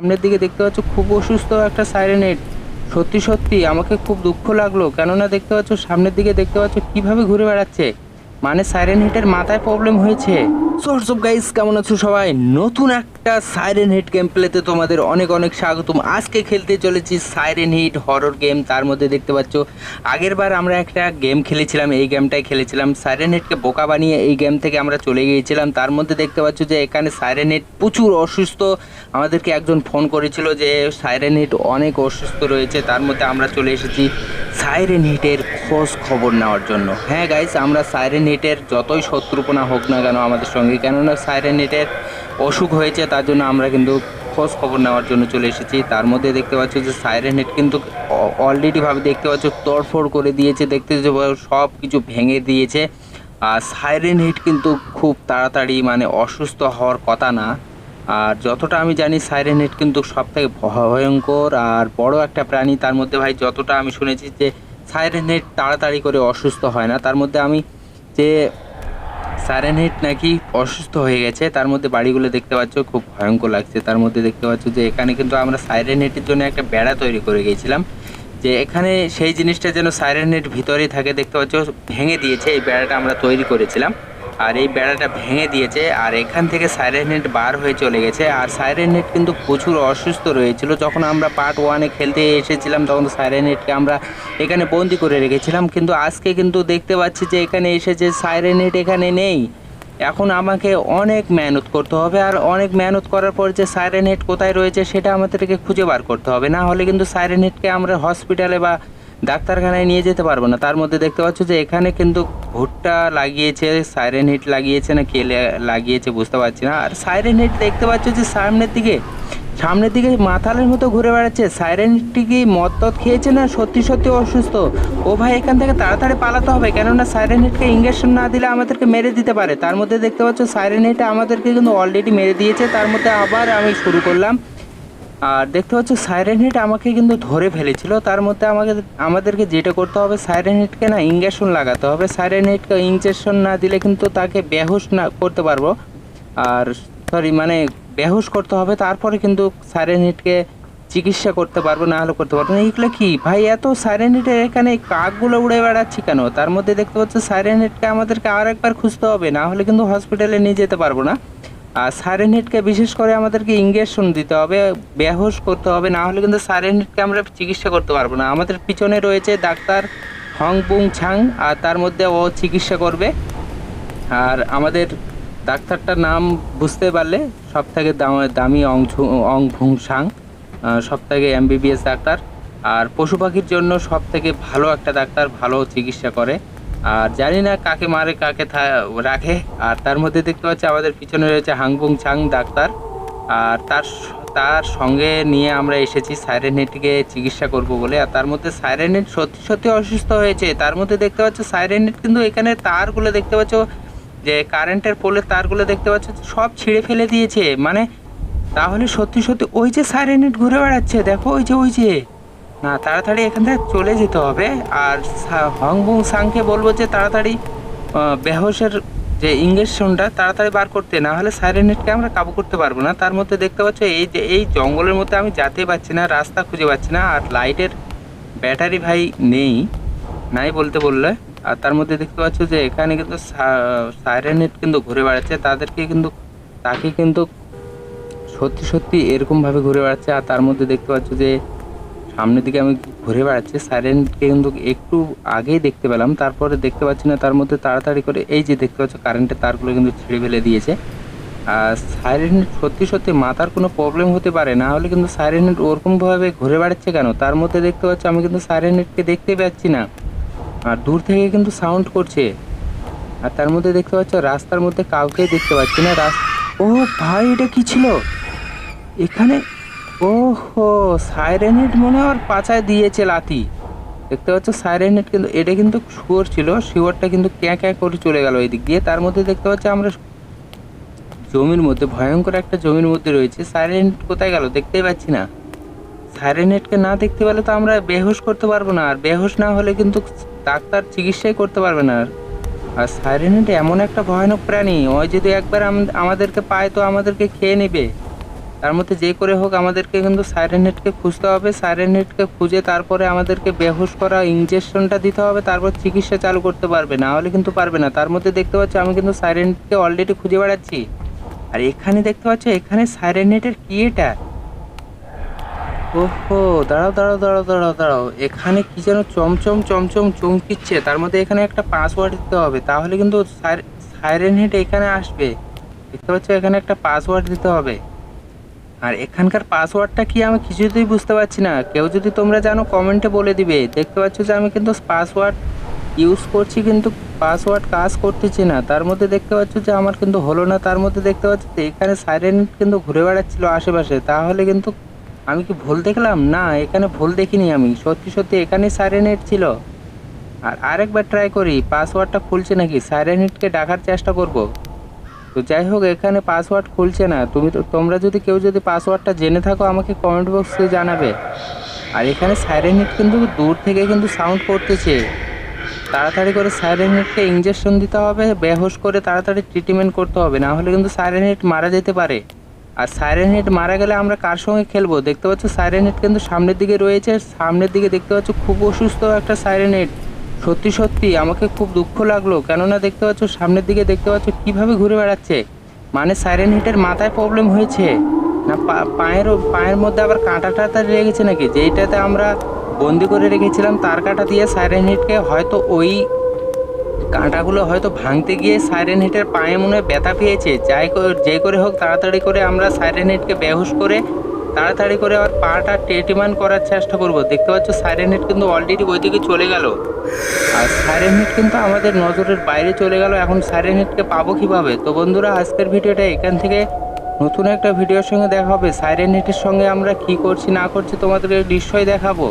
সামনের দিকে দেখতে পাচ্ছ খুব অসুস্থ একটা সাইরেনেট সত্যি সত্যি, আমাকে খুব দুঃখ লাগল। কেননা দেখতে পাচ্ছ, সামনের দিকে দেখতে পাচ্ছ, কীভাবে ঘুরে বেড়াচ্ছে। মানে সাইরেন হিটের মাথায় প্রবলেম হয়েছে। গাইস কেমন আছো সবাই? নতুন একটা সাইরেন হিট গেম প্লেতে তোমাদের অনেক অনেক স্বাগতম। আজকে খেলতে চলেছি সাইরেন হিট হরর গেম তার মধ্যে দেখতে পাচ্ছ, আগের বার আমরা একটা গেম খেলেছিলাম, এই গেমটাই খেলেছিলাম। সাইরেন হিটকে বোকা বানিয়ে এই গেম থেকে আমরা চলে গিয়েছিলাম। তার মধ্যে দেখতে পাচ্ছ যে, এখানে সাইরেন হিট প্রচুর অসুস্থ। আমাদেরকে একজন ফোন করেছিল যে সাইরেন হিট অনেক অসুস্থ রয়েছে। তার মধ্যে আমরা চলে এসেছি সাইরেন হিটের খোঁজ খবর নেওয়ার জন্য। হ্যাঁ গাইস আমরা সাইরেন হিটের যতই শত্রুপনা হোক না কেন আমাদের সঙ্গে, কেননা সাইরেন হিটের অসুখ হয়েছে, তার জন্য আমরা কিন্তু খোঁজ খবর নেওয়ার জন্য চলে এসেছি। তার মধ্যে দেখতে পাচ্ছ যে সাইরেন হিট কিন্তু অলরেডি ভাবে দেখতে পাচ্ছ, তড়ফড় করে দিয়েছে, দেখতে সব কিছু ভেঙে দিয়েছে। আর সাইরেন হিট কিন্তু খুব তাড়াতাড়ি মানে অসুস্থ হওয়ার কথা না। আর যতটা আমি জানি সাইরেন হেড কিন্তু সব থেকে ভয়ঙ্কর আর বড় একটা প্রাণী। তার মধ্যে ভাই, যতটা আমি শুনেছি যে সাইরেন হেড তাড়াতাড়ি করে অসুস্থ হয় না, তার মধ্যে আমি যে সারেন হিট নাকি অসুস্থ হয়ে গেছে, তার মধ্যে বাড়িগুলো দেখতে পাচ্ছ, খুব ভয়ঙ্কর লাগছে। তার মধ্যে দেখতে পাচ্ছ যে, এখানে কিন্তু আমরা সাইরেন হিটের জন্য একটা বেড়া তৈরি করে গিয়েছিলাম। যে এখানে সেই জিনিসটা যেন সাইরেন হিট ভিতরেই থাকে, দেখতে পাচ্ছ, ভেঙে দিয়েছে, এই বেড়াটা আমরা তৈরি করেছিলাম। আর এই বেড়াটা ভেঙে দিয়েছে আর এখান থেকে সাইরেন বার হয়ে চলে গেছে। আর সাইরেন কিন্তু প্রচুর অসুস্থ রয়েছিল। যখন আমরা পার্ট ওয়ানে খেলতে এসেছিলাম, তখন সাইরেন হেডকে আমরা এখানে বন্দি করে রেখেছিলাম। কিন্তু আজকে কিন্তু দেখতে পাচ্ছি যে এখানে এসেছে সাইরেন হেড এখানে নেই। এখন আমাকে অনেক মেহনত করতে হবে আর অনেক মেহনত করার পর যে সাইরেন কোথায় রয়েছে, সেটা আমাদেরকে খুঁজে বার করতে হবে। না হলে কিন্তু সাইরেন হেডকে আমরা হসপিটালে বা ডাক্তারখানায় নিয়ে যেতে পারব না। তার মধ্যে দেখতে পাচ্ছ যে এখানে কিন্তু ভুট্টা লাগিয়েছে সাইরেন হিট লাগিয়েছে, না কে লাগিয়েছে বুঝতে পারছি না। আর সাইরেন হিট দেখতে পাচ্ছ যে সামনের দিকে সামনের দিকে মাথালের মতো ঘুরে বেড়াচ্ছে। সাইরেন হিটটি কি মদ খেয়েছে না সত্যি সত্যি অসুস্থ? ও ভাই, এখান থেকে তাড়াতাড়ি পালাতে হবে, কেননা সাইরেন হিটকে ইঞ্জেকশন না দিলে আমাদেরকে মেরে দিতে পারে। তার মধ্যে দেখতে পাচ্ছ সাইরেন হিট আমাদেরকে কিন্তু অলরেডি মেরে দিয়েছে। তার মধ্যে আবার আমি শুরু করলাম। আর দেখতে পাচ্ছ সাইরেন হিট আমাকে কিন্তু ধরে ফেলেছিল। তার মধ্যে আমাকে, আমাদেরকে যেটা করতে হবে সাইরেন হিটকে না ইঞ্জেকশন লাগাতে হবে। সাইরেন হিটকে ইঞ্জেকশন না দিলে কিন্তু তাকে বেহুশ না করতে পারব। আর সরি মানে বেহুশ করতে হবে, তারপরে কিন্তু সাইরেন হিটকে চিকিৎসা করতে পারব, না হলে করতে পারব না। এইগুলো কি? ভাই, এত সাইরেন হিটের এখানে কাকগুলো উড়ে বেড়াচ্ছি কেন? তার মধ্যে দেখতে পাচ্ছ সাইরেন হিটকে আমাদেরকে আর একবার খুঁজতে হবে, না হলে কিন্তু হসপিটালে নিয়ে যেতে পারব না। আর সাইরেন হিটকে বিশেষ করে আমাদেরকে ইঞ্জেকশন দিতে হবে বেহোশ করতে হবে, না হলে কিন্তু সাইরেন হিটকে আমরা চিকিৎসা করতে পারব না। আমাদের পিছনে রয়েছে ডাক্তার হং বুং ছাং, আর তার মধ্যে ও চিকিৎসা করবে। আর আমাদের ডাক্তারটার নাম বুঝতে পারলে সব থেকে দামি অং অং ভুং সাং সব থেকে এমবিবিএস ডাক্তার। আর পশু পাখির জন্য সব থেকে ভালো একটা ডাক্তার ভালো চিকিৎসা করে। আর জানি না কাকে মারে, কাকে রাখে। আর তার মধ্যে দেখতে পাচ্ছি আমাদের পিছনে রয়েছে হাংবুং ছাং ডাক্তার। আর তার তার সঙ্গে নিয়ে আমরা এসেছি সাইরেনেটকে চিকিৎসা করব বলে। আর তার মধ্যে সাইরেনেট সত্যি সত্যি অসুস্থ হয়েছে। তার মধ্যে দেখতে পাচ্ছ সাইরেনেট কিন্তু এখানে তারগুলো দেখতে পাচ্ছ, যে কারেন্টের পোলের তারগুলো দেখতে পাচ্ছ, সব ছিঁড়ে ফেলে দিয়েছে। মানে তাহলে সত্যি সত্যি ওই যে সাইরেনেট ঘুরে বেড়াচ্ছে, দেখো ওই যে ওই যে। না তাড়াতাড়ি এখান থেকে চলে যেতে হবে। আর হংবুং সাংকে বলব যে তাড়াতাড়ি আহ, বেহোশের যে ইঞ্জেকশনটা তাড়াতাড়ি বার করতে। না হলে সাইরেনেটকে আমরা কাবু করতে পারব না। তার মধ্যে দেখতে পাচ্ছ এই যে এই জঙ্গলের মধ্যে আমি যেতে পারছি না রাস্তা খুঁজে পাচ্ছি না আর লাইটের ব্যাটারি ভাই নেই নাই বলতে বললে। আর তার মধ্যে দেখতে পাচ্ছ যে এখানে কিন্তু সাইরেনেট কিন্তু ঘুরে বেড়াচ্ছে। তাদেরকে কিন্তু তাকে কিন্তু সত্যি সত্যি এরকমভাবে ঘুরে বেড়াচ্ছে। আর তার মধ্যে দেখতে পাচ্ছ যে সামনের দিকে আমি ঘুরে বেড়াচ্ছি। সাইরেনকে কিন্তু একটু আগেই দেখতে পেলাম, তারপরে দেখতে পাচ্ছি না, তার মধ্যে তাড়াতাড়ি করে এই যে দেখতে পাচ্ছ কারেন্টের তারগুলো কিন্তু ছিঁড়ে ফেলে দিয়েছে। আর সাইরেন সত্যি সত্যি মাথার কোনো প্রবলেম হতে পারে, না হলে কিন্তু সাইরেনেট ওরকমভাবে ঘুরে বেড়াচ্ছে কেন? তার মধ্যে দেখতে পাচ্ছ আমি কিন্তু সাইরেনেটকে দেখতে পাচ্ছি না। আর দূর থেকে কিন্তু সাউন্ড করছে। আর তার মধ্যে দেখতে পাচ্ছ রাস্তার মধ্যে কাউকেই দেখতে পাচ্ছি না। রাস্তা ও ভাই, এটা কি ছিল? এখানে ওহো সাইরেনেট মনে হয় পাছায় দিয়েছে লাথি। দেখতে পাচ্ছ সাইরেনেট কিন্তু, এটা কিন্তু শুয়োর ছিল শুয়োরটা কিন্তু ক্যাঁ ক্যাঁ করে চলে গেল এই দিক দিয়ে। তার মধ্যে দেখতে পাচ্ছি আমরা জমির মধ্যে, ভয়ঙ্কর একটা জমির মধ্যে রয়েছে। সাইরেনেট কোথায় গেল দেখতেই পাচ্ছি না। সাইরেনেটকে না দেখতে পেলে তো আমরা বেহুশ করতে পারব না, আর বেহুশ না হলে কিন্তু ডাক্তার চিকিৎসাই করতে পারবে না। আর আর সাইরেনেট এমন একটা ভয়ানক প্রাণী, ওই যদি একবার আমাদেরকে পায় তো আমাদেরকে খেয়ে নেবে। তার মধ্যে যে করে হোক আমাদেরকে কিন্তু সাইরেন হেডকে খুঁজতে হবে। সাইরেন হেডকে খুঁজে তারপরে আমাদেরকে বেহুশ করা ইঞ্জেকশনটা দিতে হবে, তারপর চিকিৎসা চালু করতে পারবে। না হলে কিন্তু পারবে না। তার মধ্যে দেখতে পাচ্ছ আমি কিন্তু সাইরেন হেডকে অলরেডি খুঁজে বেড়াচ্ছি। আর এখানে দেখতে পাচ্ছ, এখানে সাইরেন হেডের কি এটা? ওহো, দাঁড়াও দাঁড়াও দাঁড়াও দাঁড়াও দাঁড়াও। এখানে কি যেন চমচম চমচম চমকিচ্ছে। তার মধ্যে এখানে একটা পাসওয়ার্ড দিতে হবে। তাহলে কিন্তু সাইরেন হেড এখানে আসবে। দেখতে পাচ্ছ, এখানে একটা পাসওয়ার্ড দিতে হবে। আর এখানকার পাসওয়ার্ডটা কি আমি কিছুতেই বুঝতে পারছি না। কেউ যদি তোমরা জানো, কমেন্টে বলে দিবে। দেখতে পাচ্ছ যে আমি কিন্তু পাসওয়ার্ড ইউজ করছি, কিন্তু পাসওয়ার্ড কাজ করতেছি না। তার মধ্যে দেখতে পাচ্ছ যে আমার কিন্তু হলো না। তার মধ্যে দেখতে পাচ্ছ যে এখানে সাইরেন কিন্তু ঘুরে বেড়াচ্ছিল আশেপাশে। তাহলে কিন্তু আমি কি ভুল দেখলাম? না, এখানে ভুল দেখিনি আমি। সত্যি সত্যি এখানে সাইরেনেট ছিল। আর আরেকবার ট্রাই করি। পাসওয়ার্ডটা খুলছে নাকি? সাইরেনেটকে ডাকার চেষ্টা করব। তো যাই হোক, এখানে পাসওয়ার্ড খুলছে না। তুমি তো, তোমরা যদি কেউ যদি পাসওয়ার্ডটা জেনে থাকো, আমাকে কমেন্ট বক্সে জানাবে। আর এখানে সাইরেনেট কিন্তু দূর থেকে কিন্তু সাউন্ড করতেছে। তাড়াতাড়ি করে সাইরেনেটকে ইঞ্জেকশন দিতে হবে বেহোশ করে তাড়াতাড়ি ট্রিটমেন্ট করতে হবে, না হলে কিন্তু সাইরেনেট মারা যেতে পারে। আর সাইরেন হেড মারা গেলে আমরা কার সঙ্গে খেলব? দেখতে পাচ্ছ সাইরেন হেড কিন্তু সামনের দিকে রয়েছে, সামনের দিকে দেখতে পাচ্ছ খুব অসুস্থ একটা সাইরেন হেড সত্যি সত্যি, আমাকে খুব দুঃখ লাগল। কেননা দেখতে পাচ্ছ, সামনের দিকে দেখতে পাচ্ছ কীভাবে ঘুরে বেড়াচ্ছে। মানে সাইরেন হিটের মাথায় প্রবলেম হয়েছে। না পায়ের পায়ের মধ্যে আবার কাঁটা টাটা লেগেছে নাকি? যেইটাতে আমরা বন্দি করে রেখেছিলাম, তার কাঁটা দিয়ে সাইরেন হিটকে হয়তো ওই কাঁটাগুলো হয়তো ভাঙতে গিয়ে সাইরেন হিটের পায়ে মনে হয় ব্যথা পেয়েছে। যাই যে করে হোক, তাড়াতাড়ি করে আমরা সাইরেন হেডকে বেহুশ করে তাড়াতাড়ি করে আবার পাটা টেটিমান করার চেষ্টা করব। দেখতে পাচ্ছ সাইরেন হেড কিন্তু অলরেডি ওই দিকে চলে গেল। আর সাইরেন হেড কিন্তু আমাদের নজরের বাইরে চলে গেল। এখন সাইরেন হেডকে পাবো কীভাবে? তো বন্ধুরা, আজকের ভিডিওটা এখান থেকে। নতুন একটা ভিডিওর সঙ্গে দেখা হবে। সাইরেন হেডের সঙ্গে আমরা কি করছি, না করছি তোমাদের নিশ্চয়ই দেখাবো।